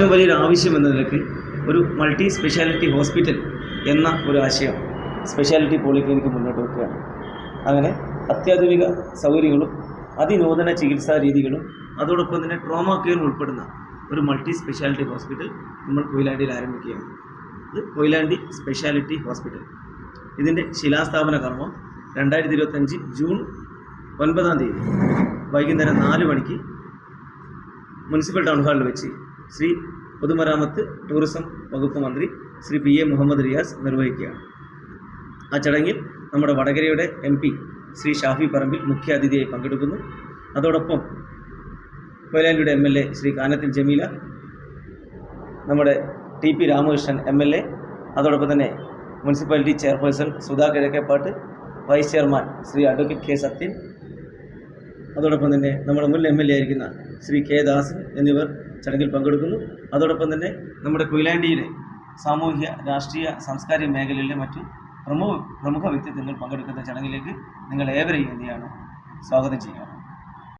ഏറ്റവും വലിയൊരു ആവശ്യം എന്ന നിലയ്ക്ക് ഒരു മൾട്ടി സ്പെഷ്യാലിറ്റി ഹോസ്പിറ്റൽ എന്ന ഒരു ആശയം സ്പെഷ്യാലിറ്റി പോളിക്ലിനിക്ക് മുന്നോട്ട് വെക്കുകയാണ്. അങ്ങനെ അത്യാധുനിക സൗകര്യങ്ങളും അതിനൂതന ചികിത്സാ രീതികളും അതോടൊപ്പം തന്നെ ട്രോമ കെയർ ഉൾപ്പെടുന്ന ഒരു മൾട്ടി സ്പെഷ്യാലിറ്റി ഹോസ്പിറ്റൽ നമ്മൾ കൊയിലാണ്ടിയിൽ ആരംഭിക്കുകയാണ്. ഇത് കൊയിലാണ്ടി സ്പെഷ്യാലിറ്റി ഹോസ്പിറ്റൽ. ഇതിന്റെ ശിലാസ്ഥാപന കർമ്മം രണ്ടായിരത്തി ഇരുപത്തഞ്ച് ജൂൺ ഒൻപതാം തീയതി വൈകുന്നേരം നാല് മണിക്ക് മുനിസിപ്പൽ ടൗൺ ഹാളിൽ വെച്ച് ശ്രീ പൊതുമരാമത്ത് ടൂറിസം വകുപ്പ് മന്ത്രി ശ്രീ പി എ മുഹമ്മദ് റിയാസ് നിർവഹിക്കുകയാണ്. ആ ചടങ്ങിൽ നമ്മുടെ വടകരയുടെ എം പി ശ്രീ ഷാഫി പറമ്പിൽ മുഖ്യാതിഥിയായി പങ്കെടുക്കുന്നു. അതോടൊപ്പം കൊയിലാണ്ടിയുടെ M L A Shri Kanathil Jameela നമ്മുടെ T P Ramakrishnan M L A അതോടൊപ്പം തന്നെ municipality chairperson Sudha Kizhakkepatt vice chairman Shri advocate K Sathyan അതോടൊപ്പം തന്നെ നമ്മുടെ മുൻ എം എൽ എ ആയിരിക്കുന്ന ശ്രീ കെ ദാസൻ എന്നിവർ ചടങ്ങിൽ പങ്കെടുക്കുന്നു. അതോടൊപ്പം തന്നെ നമ്മുടെ കൊയിലാണ്ടിയിലെ സാമൂഹ്യ രാഷ്ട്രീയ സാംസ്കാരിക മേഖലയിലെ മറ്റു പ്രമുഖ പ്രമുഖ വ്യക്തിത്വങ്ങൾ പങ്കെടുക്കുന്ന ചടങ്ങിലേക്ക് നിങ്ങൾ ഏവരെയും എന്ത് ചെയ്യാണ് സ്വാഗതം ചെയ്യുകയാണ്